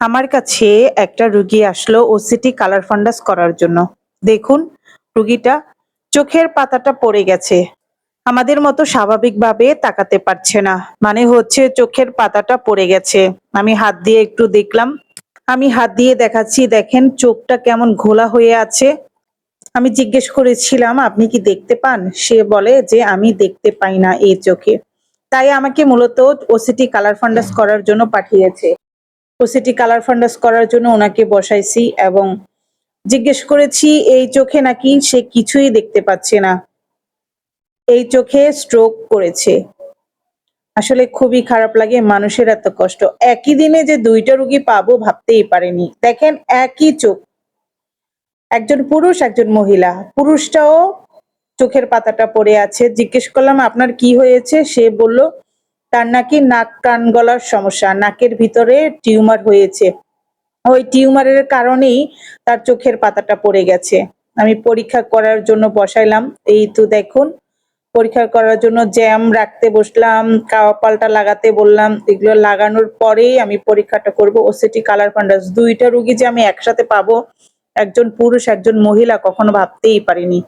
আমার কাছে একটা রুগী আসলো ওসিটি কালার ফান্ডাস করার জন্য। দেখুন, রুগীটা চোখের পাতাটা পড়ে গেছে। আমাদের মতো স্বাভাবিকভাবে তাকাতে পারছে না। মানে হচ্ছে চোখের পাতাটা পড়ে গেছে। আমি হাত দিয়ে একটু দেখলাম। আমি হাত দিয়ে দেখাচ্ছি, দেখেন চোখটা কেমন ঘোলা হয়ে আছে। আমি জিজ্ঞেস করেছিলাম, আপনি কি দেখতে পান? সে বলে যে, আমি দেখতে পাই না এই চোখে। তাই আমাকে মূলত ওসিটি কালার ফান্ডাস করার জন্য পাঠিয়েছে। ওসিটি কালার ফান্ডাস করার জন্য ওনাকে বসাইছি এবং জিজ্ঞেস করেছি, এই চোখে নাকি সে কিছুই দেখতে পাচ্ছে না? এই চোখে স্ট্রোক করেছে। আসলে খুবই খারাপ লাগে, মানুষের এত কষ্ট। একই দিনে যে দুইটা রুগী পাবো ভাবতেই পারেনি। দেখেন, একই চোখ। একজন পুরুষ, একজন মহিলা। পুরুষটাও চোখের পাতাটা পড়ে আছে। জিজ্ঞেস করলাম, আপনার কি হয়েছে? সে বলল তার নাকি নাক কান গলার সমস্যা, নাকের ভিতরে টিউমার হয়েছে। ওই টিউমারের কারণেই তার চোখের পাতাটা পড়ে গেছে। আমি পরীক্ষা করার জন্য বসাইলাম। এই তো দেখুন, পরীক্ষা করার জন্য জ্যাম রাখতে বসলাম পাল্টা লাগাতে বললাম। এগুলো লাগানোর পরেই আমি পরীক্ষাটা করব। ওসিটি কালার ফান্ডাস দুইটা রুগী যে আমি একসাথে পাবো, একজন পুরুষ, একজন মহিলা, কখনো ভাবতেই পারিনি।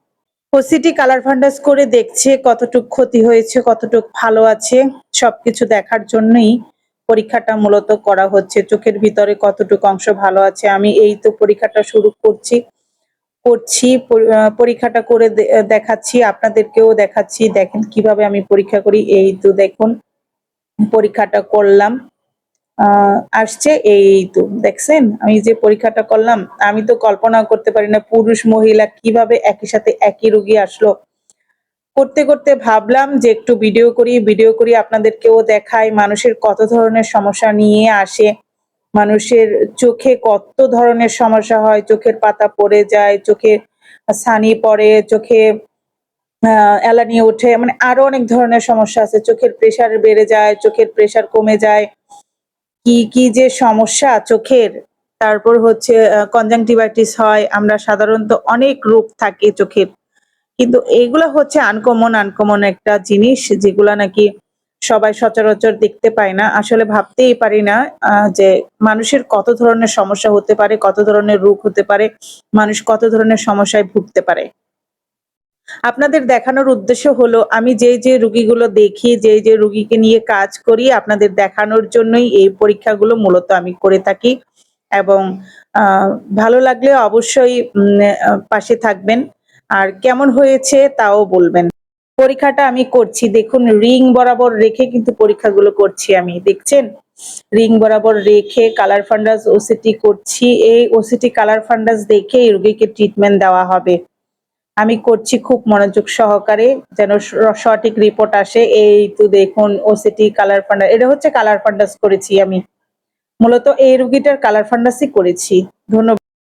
ওসিটি কালার ফান্ডাস করে দেখছে কতটুক ক্ষতি হয়েছে, কতটুক ভালো আছে। সবকিছু দেখার জন্যই পরীক্ষাটা মূলত করা হচ্ছে। চোখের ভিতরে কতটুকু অংশ ভালো আছে, আমি এই তো পরীক্ষাটা শুরু করছি করছি পরীক্ষাটা করে দেখাচ্ছি, আপনাদেরকেও দেখাচ্ছি। দেখেন কীভাবে আমি পরীক্ষা করি। এই তো দেখুন, পরীক্ষাটা করলাম। আসছে, এই তো দেখছেন, আমি যে পরীক্ষাটা করলাম, আমি তো কল্পনা করতে পারি না পুরুষ মহিলা কীভাবে একই সাথে একই রোগী আসলো। করতে করতে ভাবলাম যে একটু ভিডিও করি ভিডিও করি, আপনাদেরকেও দেখাই, মানুষের কত ধরনের সমস্যা নিয়ে আসে, মানুষের চোখে কত ধরনের সমস্যা হয়, চোখের পাতা পড়ে যায়, চোখে ছানি পড়ে, চোখে এলানি ওঠে মানে আরও অনেক ধরনের সমস্যা আছে, চোখের প্রেসার বেড়ে যায়, চোখের প্রেসার কমে যায় কি কি যে সমস্যা চোখের, তারপর হচ্ছে কনজাংটিভাইটিস হয়, আমরা সাধারণত অনেক রোগ থাকে চোখের। কিন্তু এইগুলা হচ্ছে আনকমন আনকমন একটা জিনিস যেগুলা নাকি সবাই সচরাচর দেখতে পায় না। আসলে ভাবতেই পারি না যে মানুষের কত ধরনের সমস্যা হতে পারে, কত ধরনের রোগ হতে পারে, মানুষ কত ধরনের সমস্যায় ভুগতে পারে। আপনাদের দেখানোর উদ্দেশ্য হলো, আমি যে যে রুগীগুলো দেখি যে যে রুগীকে নিয়ে কাজ করি, আপনাদের দেখানোর জন্যই এই পরীক্ষাগুলো মূলত আমি করে থাকি এবং ভালো লাগলে অবশ্যই পাশে থাকবেন। আর কেমন হয়েছে তাও বলবেন। পরীক্ষাটা আমি করছি, দেখুন রিং বরাবর রেখে কিন্তু পরীক্ষাগুলো করছি আমি, দেখছেন? রিং বরাবর রেখে কালার ফান্ডাস ওসিটি করছি, এই ওসিটি কালার ফান্ডাস দেখে রোগীকে ট্রিটমেন্ট দেওয়া হবে। আমি করছি খুব মনোযোগ সহকারে, যেন সঠিক রিপোর্ট আসে। এই তো দেখুন ওসিটি কালার ফান্ডাস এটা হচ্ছে কালার ফান্ডাস করেছি আমি। মূলত এই রুগীটার কালার ফান্ডাসই করেছি। ধন্যবাদ।